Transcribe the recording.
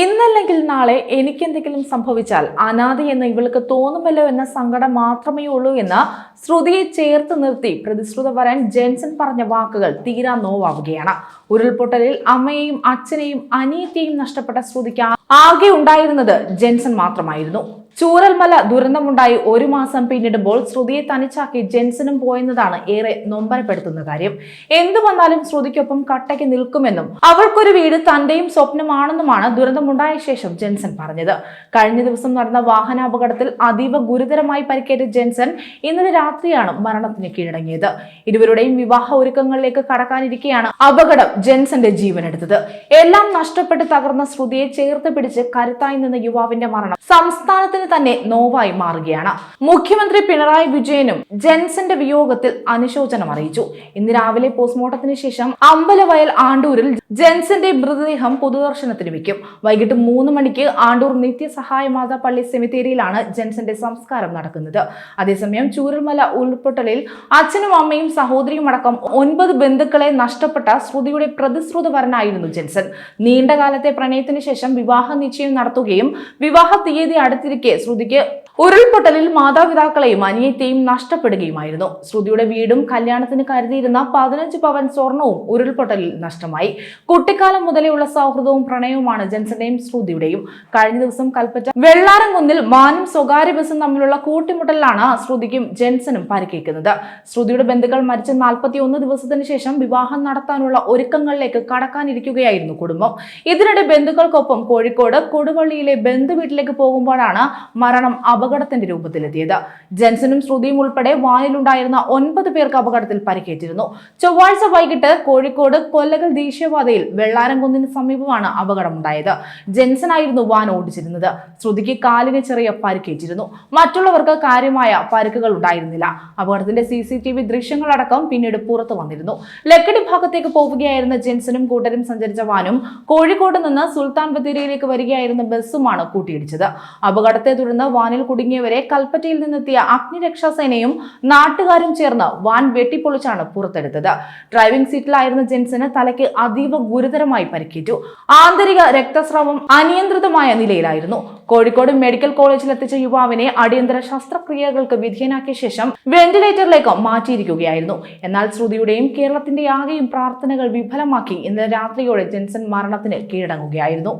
ഇന്നല്ലെങ്കിൽ നാളെ എനിക്കെന്തെങ്കിലും സംഭവിച്ചാൽ അനാഥി എന്ന് ഇവൾക്ക് തോന്നുമല്ലോ എന്ന സങ്കടം മാത്രമേ ഉള്ളൂ എന്ന് ശ്രുതിയെ ചേർത്ത് നിർത്തി പ്രതിശ്രുത വരാൻ ജെൻസൺ പറഞ്ഞ വാക്കുകൾ തീരാ നോവാവുകയാണ്. ഉരുൾപൊട്ടലിൽ അമ്മയെയും അച്ഛനെയും അനിയത്തെയും നഷ്ടപ്പെട്ട ശ്രുതിക്ക് ആകെ ഉണ്ടായിരുന്നത് ജെൻസൺ മാത്രമായിരുന്നു. ചൂരൽമല ദുരന്തമുണ്ടായി ഒരു മാസം പിന്നിടുമ്പോൾ ശ്രുതിയെ തനിച്ചാക്കി ജെൻസനും പോയെന്നതാണ് ഏറെ നൊമ്പരപ്പെടുത്തുന്ന കാര്യം. എന്തു വന്നാലും ശ്രുതിക്കൊപ്പം കട്ടയ്ക്ക് നിൽക്കുമെന്നും അവൾക്കൊരു വീട് തന്റെയും സ്വപ്നമാണെന്നുമാണ് ദുരന്തമുണ്ടായ ശേഷം ജെൻസൺ പറഞ്ഞത്. കഴിഞ്ഞ ദിവസം നടന്ന വാഹനാപകടത്തിൽ അതീവ ഗുരുതരമായി പരിക്കേറ്റ ജെൻസൺ ഇന്നലെ രാത്രിയാണ് മരണത്തിന് കീഴടങ്ങിയത്. ഇരുവരുടെയും വിവാഹ ഒരുക്കങ്ങളിലേക്ക് കടക്കാനിരിക്കെയാണ് അപകടം ജെൻസന്റെ ജീവനെടുത്തത്. എല്ലാം നഷ്ടപ്പെട്ട് തകർന്ന ശ്രുതിയെ ചേർത്ത് പിടിച്ച് കരുത്തായി നിന്ന യുവാവിന്റെ മരണം സംസ്ഥാനത്തിന് തന്നെ നോവായി മാറുകയാണ്. മുഖ്യമന്ത്രി പിണറായി വിജയനും ജെൻസന്റെ വിയോഗത്തിൽ അനുശോചനം അറിയിച്ചു. ഇന്ന് രാവിലെ പോസ്റ്റ്മോർട്ടത്തിന് ശേഷം അമ്പലവയൽ ആണ്ടൂരിൽ ജെൻസന്റെ മൃതദേഹം പൊതുദർശനത്തിന് വയ്ക്കും വൈകിട്ട് മൂന്ന് മണിക്ക് ആണ്ടൂർ നിത്യസഹായ മാതാ പള്ളി സെമിത്തേരിയിലാണ് ജെൻസന്റെ സംസ്കാരം നടക്കുന്നത്. അതേസമയം ചൂരൽമല ഉൾപൊട്ടലിൽ അച്ഛനും അമ്മയും സഹോദരിയും അടക്കം ഒൻപത് ബന്ധുക്കളെ നഷ്ടപ്പെട്ട ശ്രുതിയുടെ പ്രതിശ്രുതവരനായിരുന്നു ജെൻസൺ നീണ്ടകാലത്തെ പ്രണയത്തിന് ശേഷം വിവാഹ നിശ്ചയം നടത്തുകയും വിവാഹ തീയതി അടുത്തിരിക്കെ ശ്രുതിക്ക് ഉരുൾപൊട്ടലിൽ മാതാപിതാക്കളെയും അനിയത്തെയും നഷ്ടപ്പെടുകയുമായിരുന്നു. ശ്രുതിയുടെ വീടും കല്യാണത്തിന് കരുതിയിരുന്ന പതിനഞ്ച് പവൻ സ്വർണവും ഉരുൾപൊട്ടലിൽ നഷ്ടമായി. കുട്ടിക്കാലം മുതലെയുള്ള സൗഹൃദവും പ്രണയവുമാണ് ജെൻസന്റെയും ശ്രുതിയുടെയും. കഴിഞ്ഞ ദിവസം കൽപ്പറ്റ വെള്ളാരംകുന്നിൽ മാനും സ്വകാര്യ ബസും തമ്മിലുള്ള കൂട്ടിമുട്ടലിലാണ് ശ്രുതിക്കും ജെൻസനും പരിക്കേൽക്കുന്നത്. ശ്രുതിയുടെ ബന്ധുക്കൾ മരിച്ച നാൽപ്പത്തി ഒന്ന് ദിവസത്തിന് ശേഷം വിവാഹം നടത്താനുള്ള ഒരുക്കങ്ങളിലേക്ക് കടക്കാനിരിക്കുകയായിരുന്നു കുടുംബം. ഇതിനിടെ ബന്ധുക്കൾക്കൊപ്പം കോഴിക്കോട് കൊടുവള്ളിയിലെ ബന്ധു വീട്ടിലേക്ക് പോകുമ്പോഴാണ് മരണം അപകടത്തിന്റെ രൂപത്തിലെത്തിയത്. ജെൻസനും ശ്രുതിയും ഉൾപ്പെടെ വാനിലുണ്ടായിരുന്ന ഒൻപത് പേർക്ക് അപകടത്തിൽ പരിക്കേറ്റിരുന്നു. ചൊവ്വാഴ്ച വൈകിട്ട് കോഴിക്കോട് കൊല്ലകൽ ദേശീയപാതയിൽ വെള്ളാരംകുന്നിന് സമീപമാണ് അപകടമുണ്ടായത്. ജെൻസൺ ആയിരുന്നു വാൻ ഓടിച്ചിരുന്നത്. ശ്രുതിക്ക് കാലിന് ചെറിയ പരിക്കേറ്റിരുന്നു. മറ്റുള്ളവർക്ക് കാര്യമായ പരിക്കുകൾ ഉണ്ടായിരുന്നില്ല. അപകടത്തിന്റെ സി സി ടി വി ദൃശ്യങ്ങളടക്കം പിന്നീട് പുറത്തു വന്നിരുന്നു. ലക്കടി ഭാഗത്തേക്ക് പോവുകയായിരുന്ന ജെൻസനും കൂട്ടരും സഞ്ചരിച്ച വാനും കോഴിക്കോട് നിന്ന് സുൽത്താൻ ബത്തേരിയിലേക്ക് വരികയായിരുന്ന ബസ്സുമാണ് കൂട്ടിയിടിച്ചത്. അപകടത്തെ തുടർന്ന് വാനിൽ കുടുങ്ങിയവരെ കൽപ്പറ്റയിൽ നിന്നെത്തിയ അഗ്നിരക്ഷാസേനയും നാട്ടുകാരും ചേർന്ന് വാൻ വെട്ടിപ്പൊളിച്ചാണ് പുറത്തെടുത്തത്. ഡ്രൈവിംഗ് സീറ്റിലായിരുന്ന ജെൻസന് തലയ്ക്ക് അതീവ ഗുരുതരമായി പരിക്കേറ്റു. ആന്തരിക രക്തസ്രാവം അനിയന്ത്രിതമായ നിലയിലായിരുന്നു. കോഴിക്കോട് മെഡിക്കൽ കോളേജിൽ എത്തിച്ച യുവാവിനെ അടിയന്തര ശസ്ത്രക്രിയകൾക്ക് വിധേയനാക്കിയ ശേഷം വെന്റിലേറ്ററിലേക്ക് മാറ്റിയിരിക്കുകയായിരുന്നു. എന്നാൽ ശ്രുതിയുടെയും കേരളത്തിന്റെ ആകെയും പ്രാർത്ഥനകൾ വിഫലമാക്കി ഇന്നലെ രാത്രിയോടെ ജെൻസൺ മരണത്തിന് കീഴടങ്ങുകയായിരുന്നു.